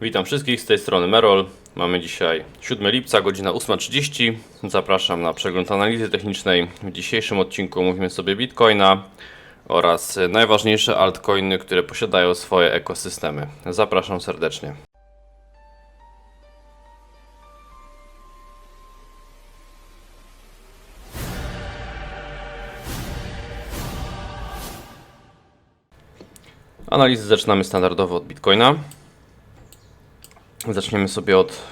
Witam wszystkich, z tej strony Merol. Mamy dzisiaj 7 lipca, godzina 8.30. Zapraszam na przegląd analizy technicznej. W dzisiejszym odcinku omówimy sobie Bitcoina oraz najważniejsze altcoiny, które posiadają swoje ekosystemy. Zapraszam serdecznie. Analizy zaczynamy standardowo od Bitcoina. Zaczniemy sobie od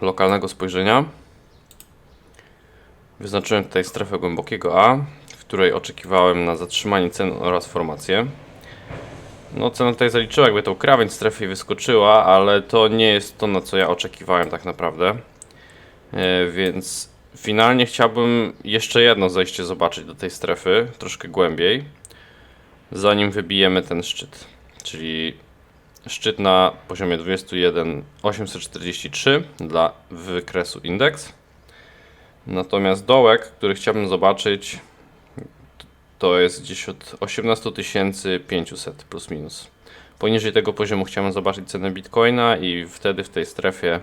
lokalnego spojrzenia. Wyznaczyłem tutaj strefę głębokiego A, w której oczekiwałem na zatrzymanie cen oraz formację. No cena tutaj zaliczyła jakby tą krawędź strefy wyskoczyła, ale to nie jest to na co ja oczekiwałem tak naprawdę. E, Więc finalnie chciałbym jeszcze jedno zejście zobaczyć do tej strefy, troszkę głębiej, zanim wybijemy ten szczyt. Czyli szczyt na poziomie 21,843 dla wykresu indeks. Natomiast dołek, który chciałbym zobaczyć, to jest gdzieś od 18500 plus minus. Poniżej tego poziomu chciałem zobaczyć cenę bitcoina i wtedy w tej strefie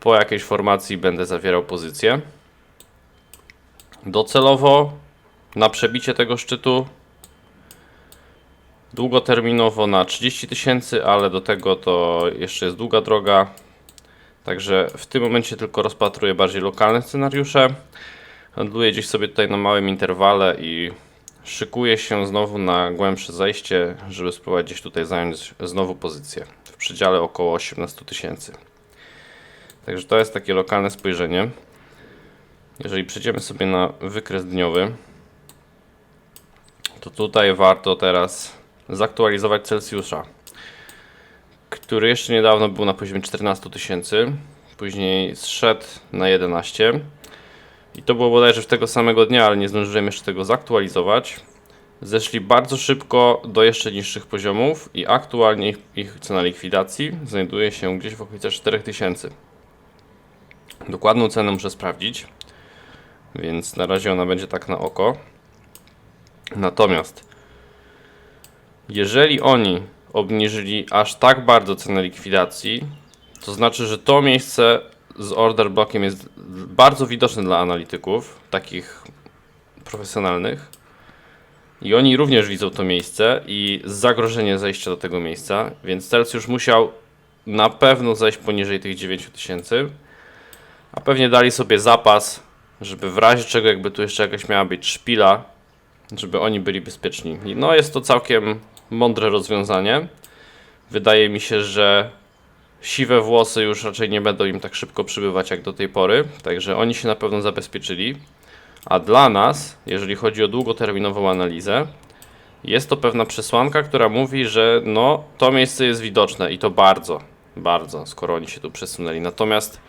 po jakiejś formacji będę zawierał pozycję. Docelowo na przebicie tego szczytu długoterminowo na 30 tysięcy, ale do tego to jeszcze jest długa droga. Także w tym momencie tylko rozpatruję bardziej lokalne scenariusze. Handluję gdzieś sobie tutaj na małym interwale i szykuję się znowu na głębsze zejście, żeby spróbować gdzieś tutaj zająć znowu pozycję w przedziale około 18 tysięcy. Także to jest takie lokalne spojrzenie. Jeżeli przejdziemy sobie na wykres dniowy, to tutaj warto teraz zaktualizować Celsjusza, który jeszcze niedawno był na poziomie 14 tysięcy, później zszedł na 11 i to było bodajże w tego samego dnia, ale nie zdążyłem jeszcze tego zaktualizować. Zeszli bardzo szybko do jeszcze niższych poziomów i aktualnie ich, ich cena likwidacji znajduje się gdzieś w okolicach 4000. Dokładną cenę muszę sprawdzić, więc na razie ona będzie tak na oko. Natomiast jeżeli oni obniżyli aż tak bardzo cenę likwidacji, to znaczy, że to miejsce z order blockiem jest bardzo widoczne dla analityków, takich profesjonalnych. I oni również widzą to miejsce i zagrożenie zejścia do tego miejsca, więc Celsius musiał na pewno zejść poniżej tych 9000, a pewnie dali sobie zapas, żeby w razie czego jakby tu jeszcze jakaś miała być szpila, żeby oni byli bezpieczni. I No jest to całkiem mądre rozwiązanie. Wydaje mi się, że siwe włosy już raczej nie będą im tak szybko przybywać jak do tej pory, także oni się na pewno zabezpieczyli. A dla nas, jeżeli chodzi o długoterminową analizę, jest to pewna przesłanka, która mówi, że no to miejsce jest widoczne i to bardzo, bardzo, skoro oni się tu przesunęli. Natomiast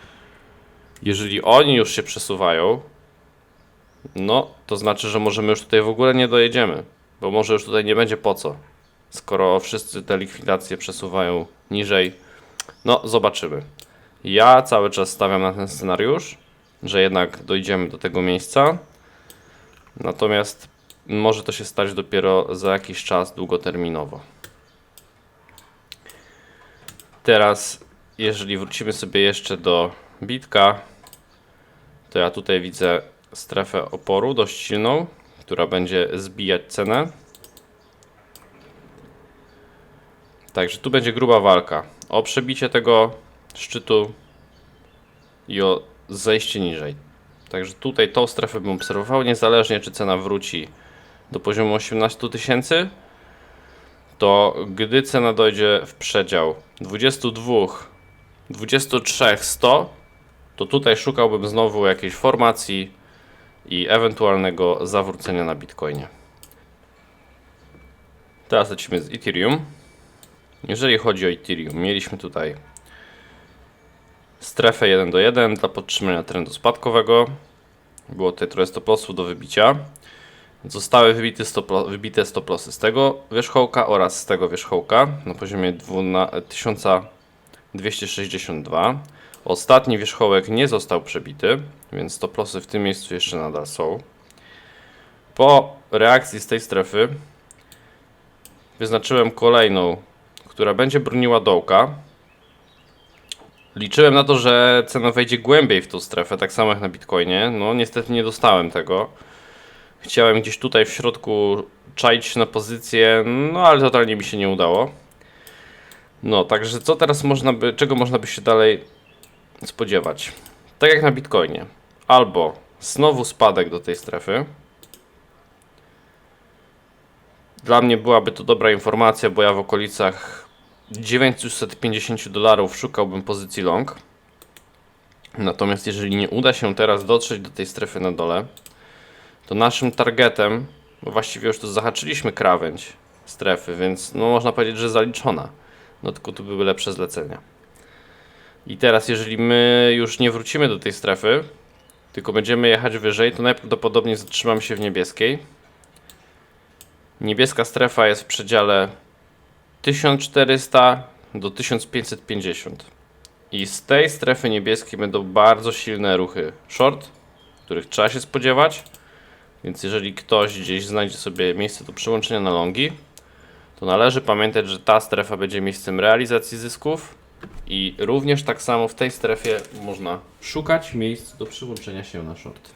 jeżeli oni już się przesuwają, no to znaczy, że możemy już tutaj w ogóle nie dojedziemy, bo może już tutaj nie będzie po co skoro wszyscy te likwidacje przesuwają niżej. No, zobaczymy. Ja cały czas stawiam na ten scenariusz, że jednak dojdziemy do tego miejsca. Natomiast może to się stać dopiero za jakiś czas długoterminowo. Teraz, jeżeli wrócimy sobie jeszcze do bitka, to ja tutaj widzę strefę oporu dość silną, która będzie zbijać cenę. Także tu będzie gruba walka o przebicie tego szczytu i o zejście niżej. Także tutaj tą strefę bym obserwował, niezależnie czy cena wróci do poziomu 18 tysięcy, to gdy cena dojdzie w przedział 22, 23, 100, to tutaj szukałbym znowu jakiejś formacji i ewentualnego zawrócenia na Bitcoinie. Teraz lecimy z Ethereum. Jeżeli chodzi o Ethereum, mieliśmy tutaj strefę 1 do 1 dla podtrzymania trendu spadkowego. Było tutaj trochę stop lossów do wybicia. Zostały wybite stop, wybite stop lossy z tego wierzchołka oraz z tego wierzchołka na poziomie 12 1262. Ostatni wierzchołek nie został przebity, więc stop lossy w tym miejscu jeszcze nadal są. Po reakcji z tej strefy wyznaczyłem kolejną która będzie broniła dołka, liczyłem na to, że cena wejdzie głębiej w tą strefę, tak samo jak na Bitcoinie. No niestety nie dostałem tego. Chciałem gdzieś tutaj w środku czaić na pozycję, no ale totalnie mi się nie udało. No, także co teraz można by, czego można by się dalej spodziewać? Tak jak na Bitcoinie. Albo znowu spadek do tej strefy. Dla mnie byłaby to dobra informacja, bo ja w okolicach 950 dolarów szukałbym pozycji long. Natomiast jeżeli nie uda się teraz dotrzeć do tej strefy na dole, to naszym targetem, bo właściwie już tu zahaczyliśmy krawędź strefy, więc no można powiedzieć, że zaliczona. No tylko tu były lepsze zlecenia. I teraz jeżeli my już nie wrócimy do tej strefy, tylko będziemy jechać wyżej, to najprawdopodobniej zatrzymamy się w niebieskiej. Niebieska strefa jest w przedziale 1400 do 1550. I z tej strefy niebieskiej będą bardzo silne ruchy short, których trzeba się spodziewać. Więc jeżeli ktoś gdzieś znajdzie sobie miejsce do przyłączenia na longi, to należy pamiętać, że ta strefa będzie miejscem realizacji zysków i również tak samo w tej strefie można szukać miejsc do przyłączenia się na short.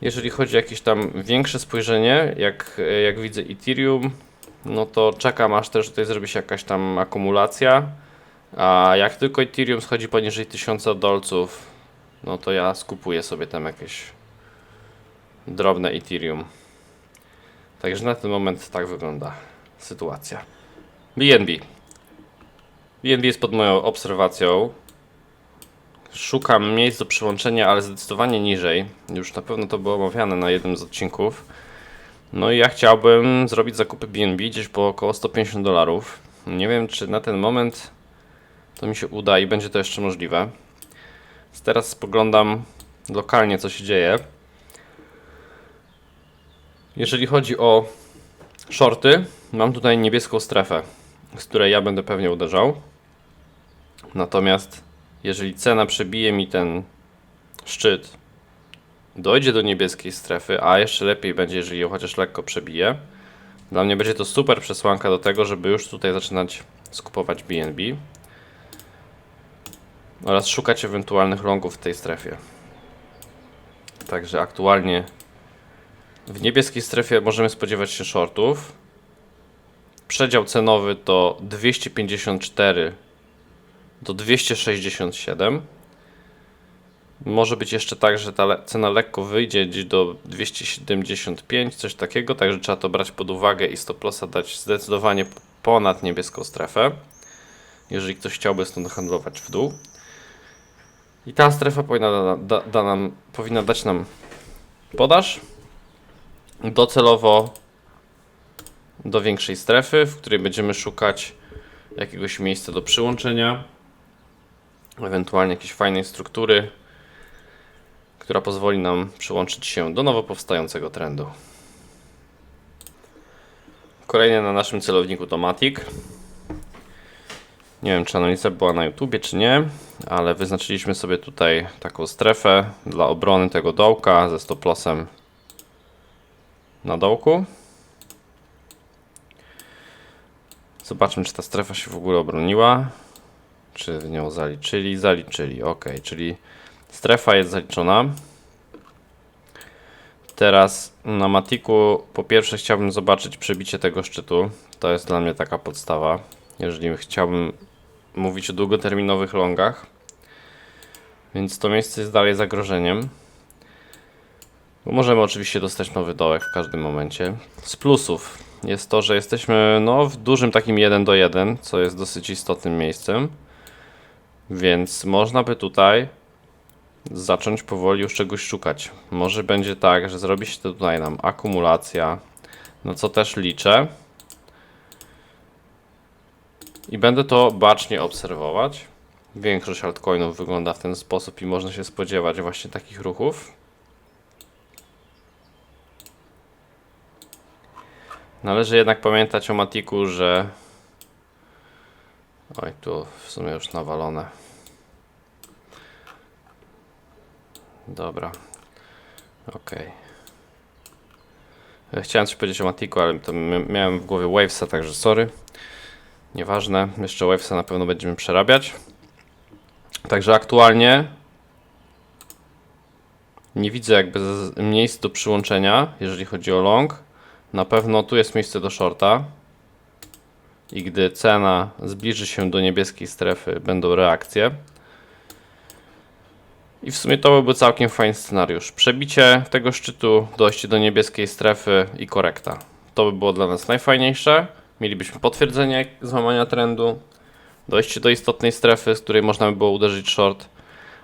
Jeżeli chodzi o jakieś tam większe spojrzenie, jak, jak widzę Ethereum, no to czekam aż też tutaj zrobi się jakaś tam akumulacja. A jak tylko Ethereum schodzi poniżej 1000 dolców, no to ja skupuję sobie tam jakieś drobne Ethereum. Także na ten moment tak wygląda sytuacja. BNB. BNB jest pod moją obserwacją. Szukam miejsc do przyłączenia, ale zdecydowanie niżej. Już na pewno to było omawiane na jednym z odcinków. No i ja chciałbym zrobić zakupy BNB gdzieś po około 150 dolarów. Nie wiem, czy na ten moment to mi się uda i będzie to jeszcze możliwe. Teraz spoglądam lokalnie, co się dzieje. Jeżeli chodzi o shorty, mam tutaj niebieską strefę, z której ja będę pewnie uderzał. Natomiast jeżeli cena przebije mi ten szczyt, dojdzie do niebieskiej strefy, a jeszcze lepiej będzie, jeżeli ją chociaż lekko przebije, dla mnie będzie to super przesłanka do tego, żeby już tutaj zaczynać skupować BNB oraz szukać ewentualnych longów w tej strefie. Także aktualnie w niebieskiej strefie możemy spodziewać się shortów. Przedział cenowy to 254 do 267. Może być jeszcze tak, że ta cena lekko wyjdzie gdzieś do 275, coś takiego, także trzeba to brać pod uwagę i stop lossa dać zdecydowanie ponad niebieską strefę, jeżeli ktoś chciałby stąd handlować w dół. I ta strefa powinna, da, da nam, powinna dać nam podaż docelowo do większej strefy, w której będziemy szukać jakiegoś miejsca do przyłączenia, ewentualnie jakiejś fajnej struktury, która pozwoli nam przyłączyć się do nowo powstającego trendu. Kolejny na naszym celowniku to Matic. Nie wiem, czy analiza była na YouTubie, czy nie, ale wyznaczyliśmy sobie tutaj taką strefę dla obrony tego dołka ze stop lossem na dołku. Zobaczmy, czy ta strefa się w ogóle obroniła. Czy w nią zaliczyli? Zaliczyli, ok, czyli strefa jest zaliczona. Teraz na Matiku po pierwsze chciałbym zobaczyć przebicie tego szczytu. To jest dla mnie taka podstawa. Jeżeli chciałbym mówić o długoterminowych longach. Więc to miejsce jest dalej zagrożeniem. Możemy oczywiście dostać nowy dołek w każdym momencie. Z plusów jest to, że jesteśmy no, w dużym takim 1 do 1, co jest dosyć istotnym miejscem. Więc można by tutaj zacząć powoli już czegoś szukać. Może będzie tak, że zrobi się tutaj nam akumulacja, no co też liczę. I będę to bacznie obserwować. Większość altcoinów wygląda w ten sposób i można się spodziewać właśnie takich ruchów. Należy jednak pamiętać o Matiku, że. Oj, tu w sumie już nawalone. Dobra. Okej. Chciałem coś powiedzieć o Matiku, ale to mi- miałem w głowie Wavesa, także sorry. Nieważne, jeszcze Wavesa na pewno będziemy przerabiać. Także aktualnie nie widzę jakby miejsc do przyłączenia, jeżeli chodzi o long. Na pewno tu jest miejsce do shorta. I gdy cena zbliży się do niebieskiej strefy, będą reakcje. I w sumie to byłby całkiem fajny scenariusz. Przebicie tego szczytu, dojście do niebieskiej strefy i korekta. To by było dla nas najfajniejsze. Mielibyśmy potwierdzenie złamania trendu, dojście do istotnej strefy, z której można by było uderzyć short.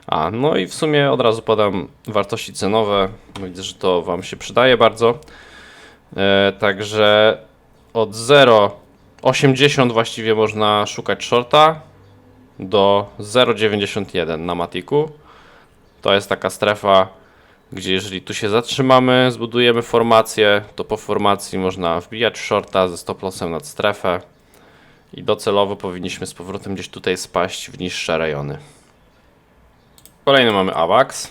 A, no i w sumie od razu podam wartości cenowe. Widzę, że to Wam się przydaje bardzo. E, także od 0,80 właściwie można szukać shorta do 0,91 na Matiku. To jest taka strefa, gdzie jeżeli tu się zatrzymamy, zbudujemy formację, to po formacji można wbijać shorta ze stop lossem nad strefę i docelowo powinniśmy z powrotem gdzieś tutaj spaść w niższe rejony. Kolejny mamy AWAX.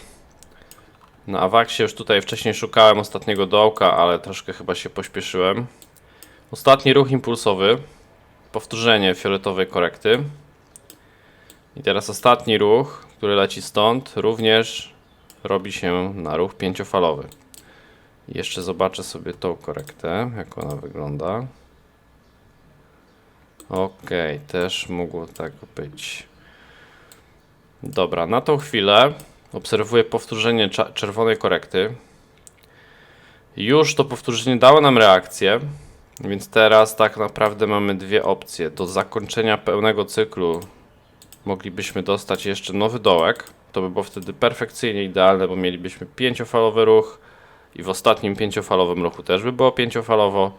Na AWAXie już tutaj wcześniej szukałem ostatniego dołka, ale troszkę chyba się pośpieszyłem. Ostatni ruch impulsowy, powtórzenie fioletowej korekty. I teraz ostatni ruch, który leci stąd, również robi się na ruch pięciofalowy. Jeszcze zobaczę sobie tą korektę, jak ona wygląda. Ok, też mogło tak być. Dobra, na tą chwilę obserwuję powtórzenie czerwonej korekty. Już to powtórzenie dało nam reakcję, więc teraz tak naprawdę mamy dwie opcje. Do zakończenia pełnego cyklu moglibyśmy dostać jeszcze nowy dołek. To by było wtedy perfekcyjnie idealne, bo mielibyśmy pięciofalowy ruch i w ostatnim pięciofalowym ruchu też by było pięciofalowo.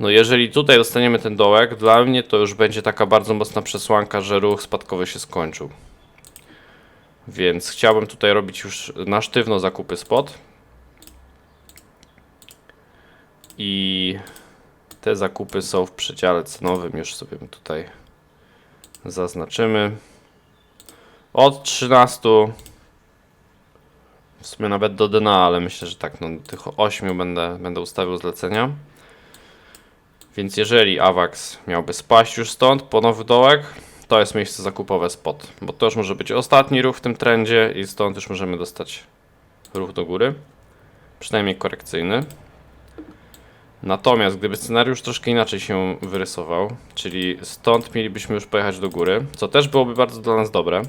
No jeżeli tutaj dostaniemy ten dołek, dla mnie to już będzie taka bardzo mocna przesłanka, że ruch spadkowy się skończył. Więc chciałbym tutaj robić już na sztywno zakupy spot. I te zakupy są w przedziale cenowym, już sobie tutaj zaznaczymy. Od 13 w sumie nawet do dna, ale myślę, że tak, no tych 8 będę, będę ustawił zlecenia. Więc jeżeli AWAX miałby spaść już stąd po nowy dołek, to jest miejsce zakupowe spot, bo to już może być ostatni ruch w tym trendzie i stąd już możemy dostać ruch do góry, przynajmniej korekcyjny. Natomiast gdyby scenariusz troszkę inaczej się wyrysował, czyli stąd mielibyśmy już pojechać do góry, co też byłoby bardzo dla nas dobre.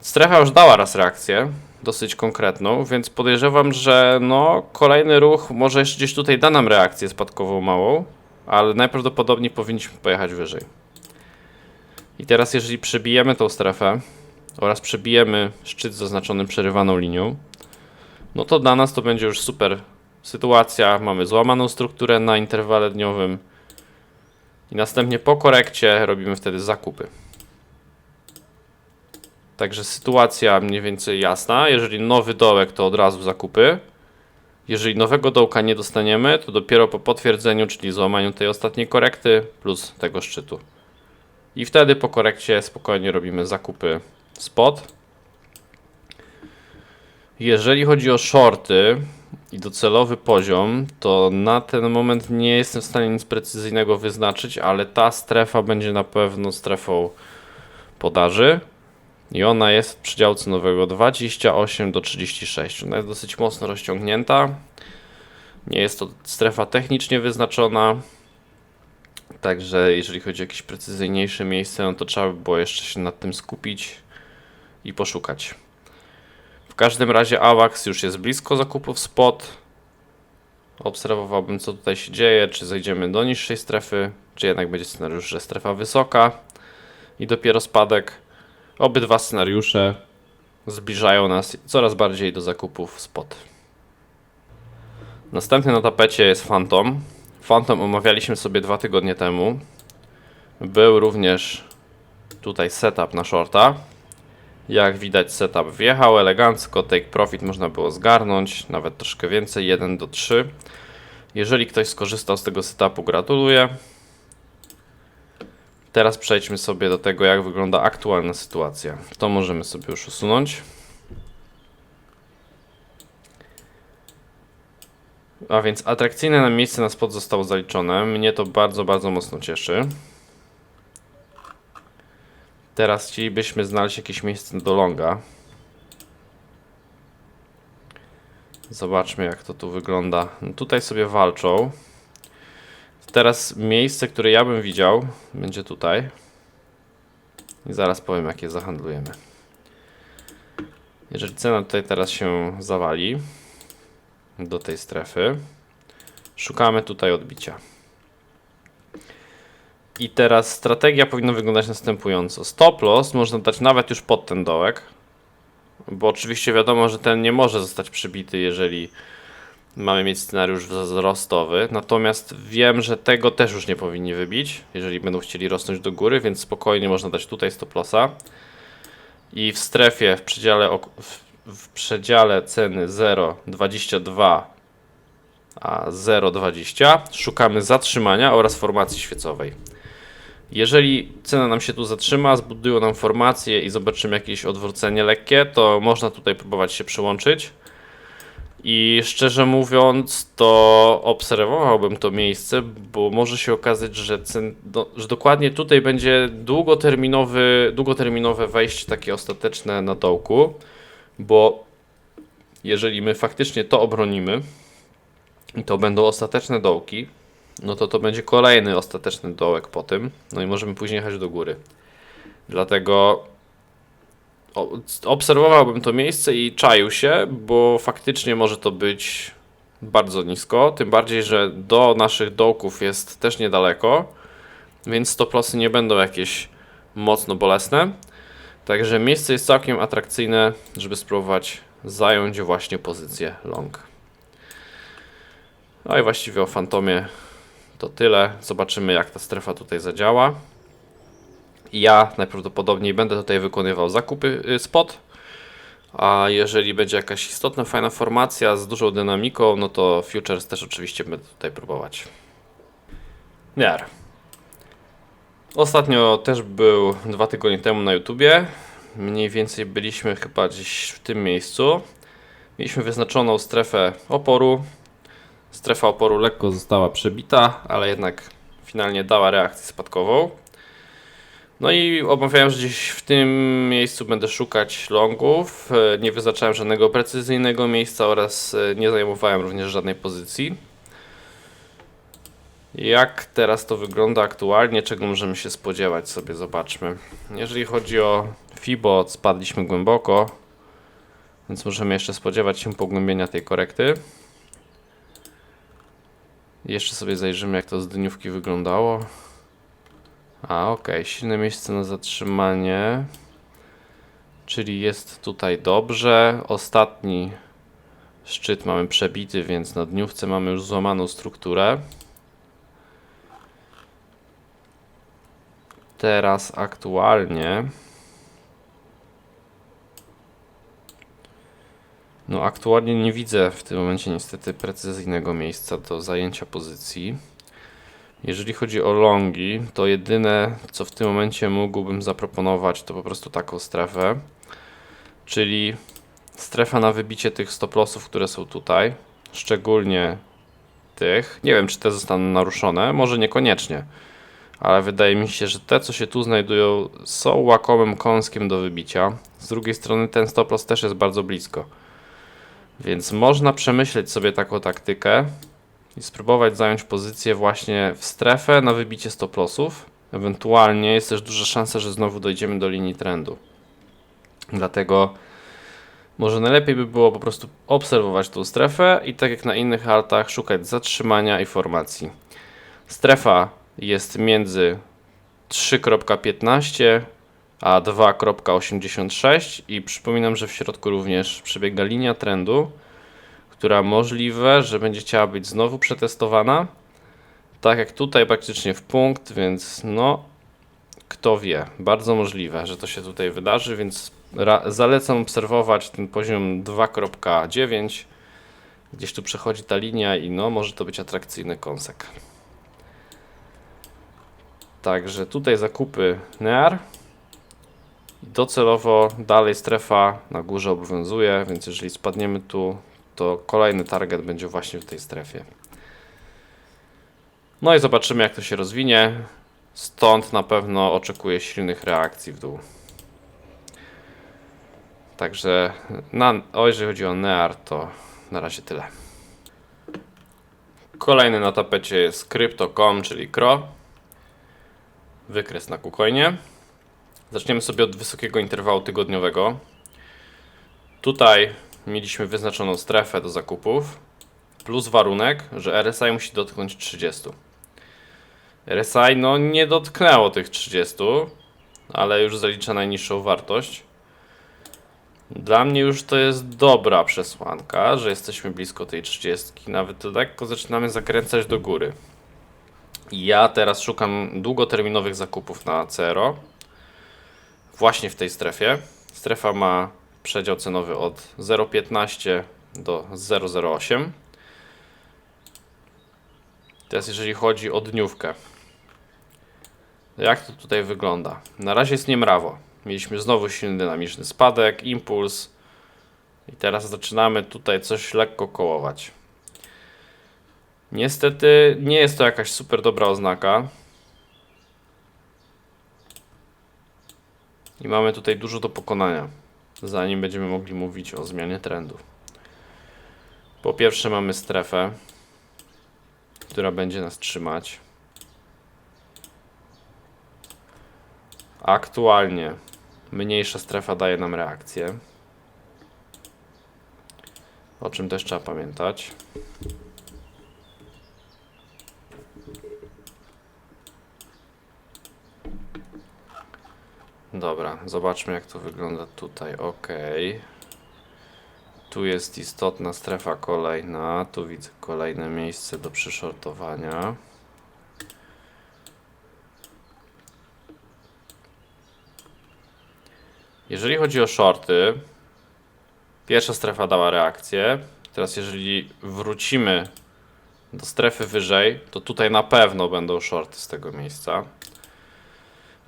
Strefa już dała raz reakcję, dosyć konkretną, więc podejrzewam, że no kolejny ruch może jeszcze gdzieś tutaj da nam reakcję spadkową małą, ale najprawdopodobniej powinniśmy pojechać wyżej. I teraz jeżeli przebijemy tą strefę oraz przebijemy szczyt zaznaczony przerywaną linią, no to dla nas to będzie już super sytuacja. Mamy złamaną strukturę na interwale dniowym i następnie po korekcie robimy wtedy zakupy. Także sytuacja mniej więcej jasna. Jeżeli nowy dołek, to od razu zakupy. Jeżeli nowego dołka nie dostaniemy, to dopiero po potwierdzeniu, czyli złamaniu tej ostatniej korekty plus tego szczytu. I wtedy po korekcie spokojnie robimy zakupy spot. Jeżeli chodzi o shorty i docelowy poziom, to na ten moment nie jestem w stanie nic precyzyjnego wyznaczyć, ale ta strefa będzie na pewno strefą podaży. I ona jest w przedziału cenowego 28 do 36. Ona jest dosyć mocno rozciągnięta. Nie jest to strefa technicznie wyznaczona. Także jeżeli chodzi o jakieś precyzyjniejsze miejsce, no to trzeba by było jeszcze się nad tym skupić i poszukać. Każdym razie AWAX już jest blisko zakupów spot. Obserwowałbym co tutaj się dzieje, czy zejdziemy do niższej strefy, czy jednak będzie scenariusz, że strefa wysoka i dopiero spadek. Obydwa scenariusze zbliżają nas coraz bardziej do zakupów spot. Następny na tapecie jest Phantom. Phantom omawialiśmy sobie dwa tygodnie temu. Był również tutaj setup na shorta. Jak widać setup wjechał elegancko, take profit można było zgarnąć, nawet troszkę więcej, 1 do 3. Jeżeli ktoś skorzystał z tego setupu, gratuluję. Teraz przejdźmy sobie do tego, jak wygląda aktualna sytuacja. To możemy sobie już usunąć. A więc atrakcyjne miejsce na spot zostało zaliczone. Mnie to bardzo, bardzo mocno cieszy. Teraz chcielibyśmy znaleźć jakieś miejsce do longa. Zobaczmy jak to tu wygląda. No tutaj sobie walczą. Teraz miejsce, które ja bym widział, będzie tutaj. I zaraz powiem, jakie zahandlujemy. Jeżeli cena tutaj teraz się zawali do tej strefy, szukamy tutaj odbicia. I teraz strategia powinna wyglądać następująco. Stop loss można dać nawet już pod ten dołek, bo oczywiście wiadomo, że ten nie może zostać przybity, jeżeli mamy mieć scenariusz wzrostowy. Natomiast wiem, że tego też już nie powinni wybić, jeżeli będą chcieli rosnąć do góry, więc spokojnie można dać tutaj stop lossa. I w strefie, w przedziale, w przedziale ceny 0,22 a 0,20 szukamy zatrzymania oraz formacji świecowej. Jeżeli cena nam się tu zatrzyma, zbudują nam formację i zobaczymy jakieś odwrócenie lekkie, to można tutaj próbować się przyłączyć. I szczerze mówiąc, to obserwowałbym to miejsce, bo może się okazać, że, cen, do, że dokładnie tutaj będzie długoterminowy, długoterminowe wejście takie ostateczne na dołku, bo jeżeli my faktycznie to obronimy i to będą ostateczne dołki, no to to będzie kolejny ostateczny dołek po tym, no i możemy później jechać do góry. Dlatego obserwowałbym to miejsce i czaił się, bo faktycznie może to być bardzo nisko, tym bardziej, że do naszych dołków jest też niedaleko, więc stoplosy nie będą jakieś mocno bolesne. Także miejsce jest całkiem atrakcyjne, żeby spróbować zająć właśnie pozycję long. No i właściwie o Fantomie to tyle. Zobaczymy jak ta strefa tutaj zadziała. Ja najprawdopodobniej będę tutaj wykonywał zakupy y, spot. A jeżeli będzie jakaś istotna, fajna formacja z dużą dynamiką, no to futures też oczywiście będę tutaj próbować. Miar. Ostatnio też był dwa tygodnie temu na YouTubie. Mniej więcej byliśmy chyba gdzieś w tym miejscu. Mieliśmy wyznaczoną strefę oporu. Strefa oporu lekko została przebita, ale jednak finalnie dała reakcję spadkową. No i obawiałem, że gdzieś w tym miejscu będę szukać longów. E, Nie wyznaczałem żadnego precyzyjnego miejsca oraz e, nie zajmowałem również żadnej pozycji. Jak teraz to wygląda aktualnie, czego możemy się spodziewać sobie, zobaczmy. Jeżeli chodzi o FIBO, spadliśmy głęboko, więc możemy jeszcze spodziewać się pogłębienia tej korekty. Jeszcze sobie zajrzymy, jak to z dniówki wyglądało. A, okej, silne miejsce na zatrzymanie. Czyli jest tutaj dobrze. Ostatni szczyt mamy przebity, więc na dniówce mamy już złamaną strukturę. Teraz aktualnie. No, aktualnie nie widzę w tym momencie niestety precyzyjnego miejsca do zajęcia pozycji. Jeżeli chodzi o longi, to jedyne co w tym momencie mógłbym zaproponować to po prostu taką strefę, czyli strefa na wybicie tych stop lossów, które są tutaj, szczególnie tych. Nie wiem, czy te zostaną naruszone, może niekoniecznie, ale wydaje mi się, że te, co się tu znajdują, są łakomym kąskiem do wybicia. Z drugiej strony ten stop loss też jest bardzo blisko. Więc można przemyśleć sobie taką taktykę, i spróbować zająć pozycję właśnie w strefę na wybicie stop lossów. Ewentualnie jest też duża szansa, że znowu dojdziemy do linii trendu. Dlatego może najlepiej by było po prostu obserwować tą strefę i tak jak na innych altach szukać zatrzymania i formacji. Strefa jest między 3.15 a 2.86 i przypominam, że w środku również przebiega linia trendu która możliwe, że będzie chciała być znowu przetestowana. Tak jak tutaj praktycznie w punkt, więc no kto wie, bardzo możliwe, że to się tutaj wydarzy, więc zalecam obserwować ten poziom 2.9. Gdzieś tu przechodzi ta linia i no może to być atrakcyjny kąsek. Także tutaj zakupy NEAR. Docelowo dalej strefa na górze obowiązuje, więc jeżeli spadniemy tu, to kolejny target będzie właśnie w tej strefie. No i zobaczymy jak to się rozwinie. Stąd na pewno oczekuję silnych reakcji w dół. Także na, o, jeżeli chodzi o Near, to na razie tyle. Kolejny na tapecie jest Crypto.com, czyli CRO. Wykres na KuCoinie. Zaczniemy sobie od wysokiego interwału tygodniowego. Tutaj mieliśmy wyznaczoną strefę do zakupów, plus warunek, że RSI musi dotknąć 30. RSI no nie dotknęło tych 30, ale już zalicza najniższą wartość. Dla mnie już to jest dobra przesłanka, że jesteśmy blisko tej 30. Nawet lekko zaczynamy zakręcać do góry. Ja teraz szukam długoterminowych zakupów na CRO. Właśnie w tej strefie. Strefa ma przedział cenowy od 0,15 do 0,08. Teraz jeżeli chodzi o dniówkę. Jak to tutaj wygląda? Na razie jest niemrawo. Mieliśmy znowu silny dynamiczny spadek, impuls. I teraz zaczynamy tutaj coś lekko kołować. Niestety nie jest to jakaś super dobra oznaka. I mamy tutaj dużo do pokonania, zanim będziemy mogli mówić o zmianie trendu. Po pierwsze mamy strefę, która będzie nas trzymać. Aktualnie mniejsza strefa daje nam reakcję. O czym też trzeba pamiętać. Dobra, zobaczmy jak to wygląda tutaj. Ok. Tu jest istotna strefa kolejna. Tu widzę kolejne miejsce do przyszortowania. Jeżeli chodzi o shorty, pierwsza strefa dała reakcję. Teraz jeżeli wrócimy do strefy wyżej, to tutaj na pewno będą shorty z tego miejsca.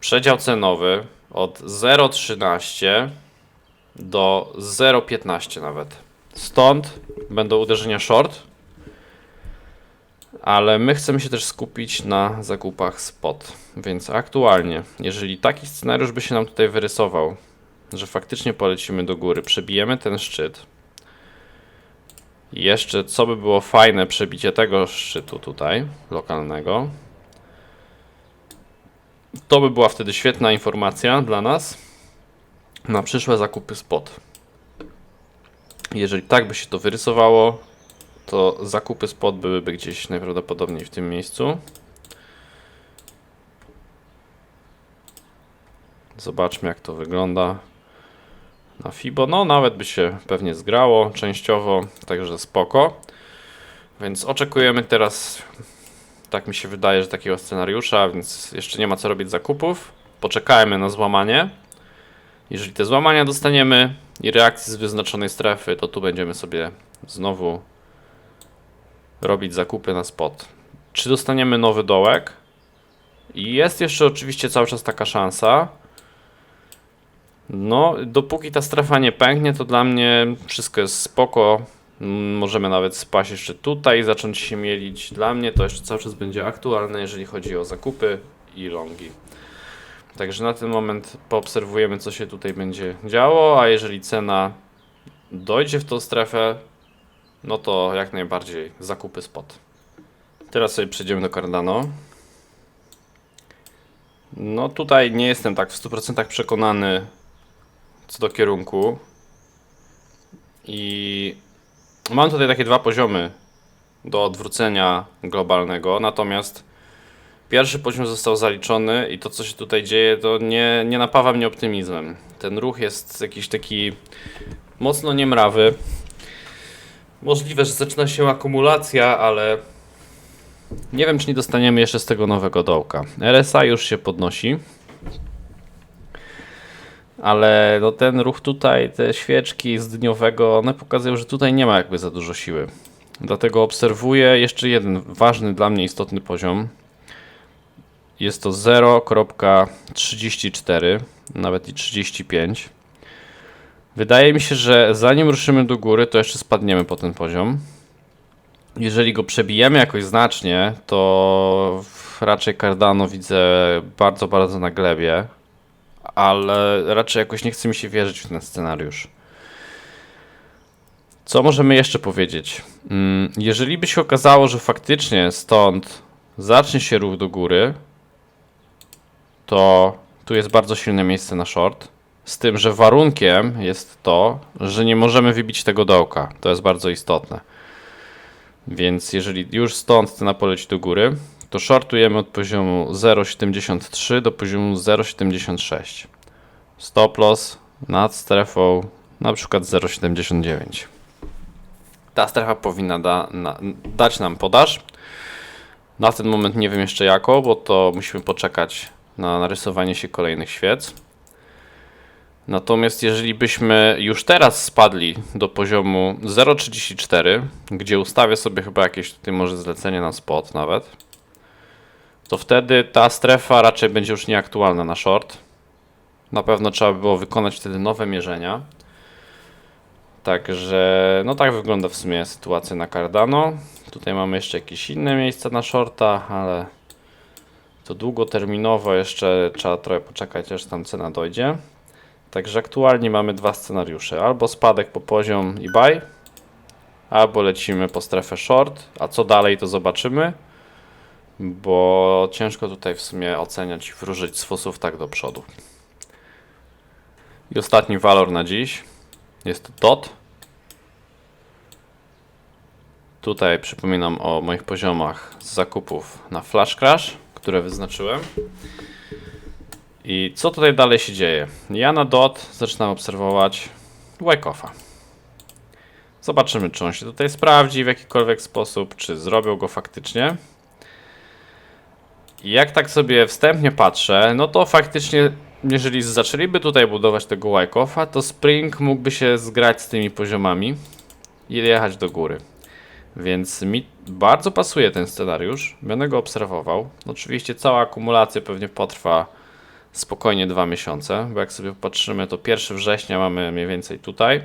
Przedział cenowy od 0,13 do 0,15 nawet. Stąd będą uderzenia short, ale my chcemy się też skupić na zakupach spot. Więc aktualnie, jeżeli taki scenariusz by się nam tutaj wyrysował, że faktycznie polecimy do góry, przebijemy ten szczyt. Jeszcze co by było fajne, przebicie tego szczytu tutaj, lokalnego. To by była wtedy świetna informacja dla nas na przyszłe zakupy spot. Jeżeli tak by się to wyrysowało, to zakupy spot byłyby gdzieś najprawdopodobniej w tym miejscu. Zobaczmy jak to wygląda na FIBO. No nawet by się pewnie zgrało częściowo, także spoko. Więc oczekujemy teraz tak mi się wydaje, że takiego scenariusza, więc jeszcze nie ma co robić zakupów. Poczekajmy na złamanie. Jeżeli te złamania dostaniemy i reakcje z wyznaczonej strefy, to tu będziemy sobie znowu robić zakupy na spot. Czy dostaniemy nowy dołek? I jest jeszcze oczywiście cały czas taka szansa. No, dopóki ta strefa nie pęknie, to dla mnie wszystko jest spoko. Mm, Możemy nawet spaść jeszcze tutaj i zacząć się mielić. Dla mnie to jeszcze cały czas będzie aktualne, jeżeli chodzi o zakupy i longi. Także na ten moment poobserwujemy, co się tutaj będzie działo, a jeżeli cena dojdzie w tą strefę, no to jak najbardziej zakupy spot. Teraz sobie przejdziemy do Cardano. No tutaj nie jestem tak w 100% przekonany co do kierunku. I Mam tutaj takie dwa poziomy do odwrócenia globalnego, natomiast pierwszy poziom został zaliczony i to, co się tutaj dzieje, to nie, nie napawa mnie optymizmem. Ten ruch jest jakiś taki mocno niemrawy. Możliwe, że zaczyna się akumulacja, ale nie wiem, czy nie dostaniemy jeszcze z tego nowego dołka. RSA już się podnosi. Ale no ten ruch tutaj, te świeczki z dniowego, one pokazują, że tutaj nie ma jakby za dużo siły. Dlatego obserwuję jeszcze jeden ważny dla mnie istotny poziom. Jest to 0.34, nawet i 35. Wydaje mi się, że zanim ruszymy do góry, to jeszcze spadniemy po ten poziom. Jeżeli go przebijemy jakoś znacznie, to raczej Cardano widzę bardzo, bardzo na glebie, ale raczej jakoś nie chce mi się wierzyć w ten scenariusz. Co możemy jeszcze powiedzieć? Mm, Jeżeli by się okazało, że faktycznie stąd zacznie się ruch do góry, to tu jest bardzo silne miejsce na short. Z tym, że warunkiem jest to, że nie możemy wybić tego dołka. To jest bardzo istotne. Więc jeżeli już stąd cena poleci do góry, to shortujemy od poziomu 0,73 do poziomu 0,76. Stop loss nad strefą na przykład 0,79. Ta strefa powinna da, na, dać nam podaż. Na ten moment nie wiem jeszcze jako, bo to musimy poczekać na narysowanie się kolejnych świec. Natomiast jeżeli byśmy już teraz spadli do poziomu 0,34, gdzie ustawię sobie chyba jakieś tutaj może zlecenie na spot nawet, to wtedy ta strefa raczej będzie już nieaktualna na short. Na pewno trzeba by było wykonać wtedy nowe mierzenia. Także no tak wygląda w sumie sytuacja na Cardano. Tutaj mamy jeszcze jakieś inne miejsca na shorta, ale to długoterminowo jeszcze trzeba trochę poczekać, aż tam cena dojdzie. Także aktualnie mamy dwa scenariusze. Albo spadek po poziom i buy, albo lecimy po strefę short, a co dalej to zobaczymy, bo ciężko tutaj w sumie oceniać i wróżyć z fusów tak do przodu. I ostatni walor na dziś jest DOT. Tutaj przypominam o moich poziomach z zakupów na Flash Crash, które wyznaczyłem. I co tutaj dalej się dzieje? Ja na DOT zaczynam obserwować Wyckoff'a. Zobaczymy, czy on się tutaj sprawdzi w jakikolwiek sposób, czy zrobią go faktycznie. Jak tak sobie wstępnie patrzę, no to faktycznie, jeżeli zaczęliby tutaj budować tego Wyckoff'a, to Spring mógłby się zgrać z tymi poziomami i jechać do góry. Więc mi bardzo pasuje ten scenariusz, będę go obserwował. Oczywiście cała akumulacja pewnie potrwa spokojnie dwa miesiące, bo jak sobie popatrzymy, to 1 września mamy mniej więcej tutaj.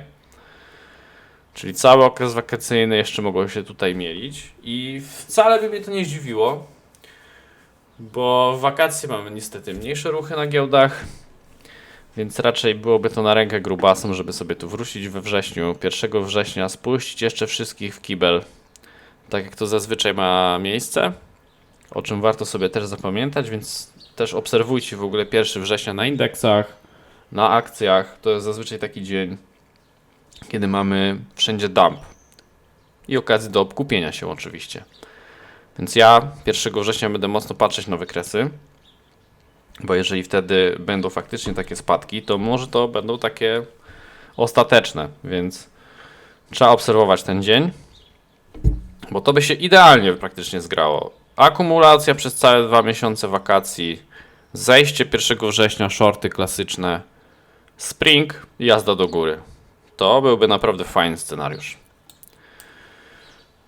Czyli cały okres wakacyjny jeszcze mogło się tutaj mielić. I wcale by mnie to nie zdziwiło, bo w wakacje mamy niestety mniejsze ruchy na giełdach, więc raczej byłoby to na rękę grubasom, żeby sobie tu wrócić we wrześniu, 1 września, spuścić jeszcze wszystkich w kibel, tak jak to zazwyczaj ma miejsce, o czym warto sobie też zapamiętać, więc też obserwujcie w ogóle 1 września na indeksach, na akcjach. To jest zazwyczaj taki dzień, kiedy mamy wszędzie dump i okazję do obkupienia się oczywiście. Więc ja 1 września będę mocno patrzeć na wykresy, bo jeżeli wtedy będą faktycznie takie spadki, to może to będą takie ostateczne, więc trzeba obserwować ten dzień, bo to by się idealnie praktycznie zgrało. Akumulacja przez całe dwa miesiące wakacji, zejście 1 września, shorty klasyczne, spring jazda do góry. To byłby naprawdę fajny scenariusz.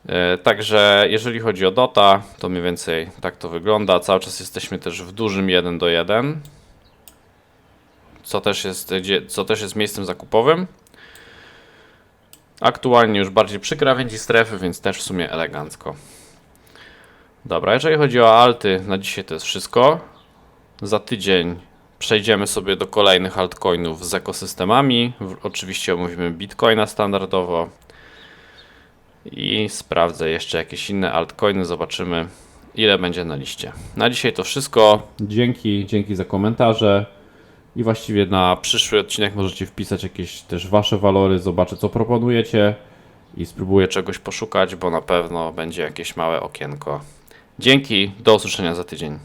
E, Także jeżeli chodzi o Dota, to mniej więcej tak to wygląda. Cały czas jesteśmy też w dużym 1 do 1, co też jest, co też jest miejscem zakupowym. Aktualnie już bardziej przy krawędzi strefy, więc też w sumie elegancko. Dobra, jeżeli chodzi o alty, na dzisiaj to jest wszystko. Za tydzień przejdziemy sobie do kolejnych altcoinów z ekosystemami. Oczywiście omówimy Bitcoina standardowo. I sprawdzę jeszcze jakieś inne altcoiny, zobaczymy ile będzie na liście. Na dzisiaj to wszystko. Dzięki, dzięki za komentarze. I właściwie na przyszły odcinek możecie wpisać jakieś też wasze walory, zobaczę co proponujecie i spróbuję czegoś poszukać, bo na pewno będzie jakieś małe okienko. Dzięki, do usłyszenia za tydzień.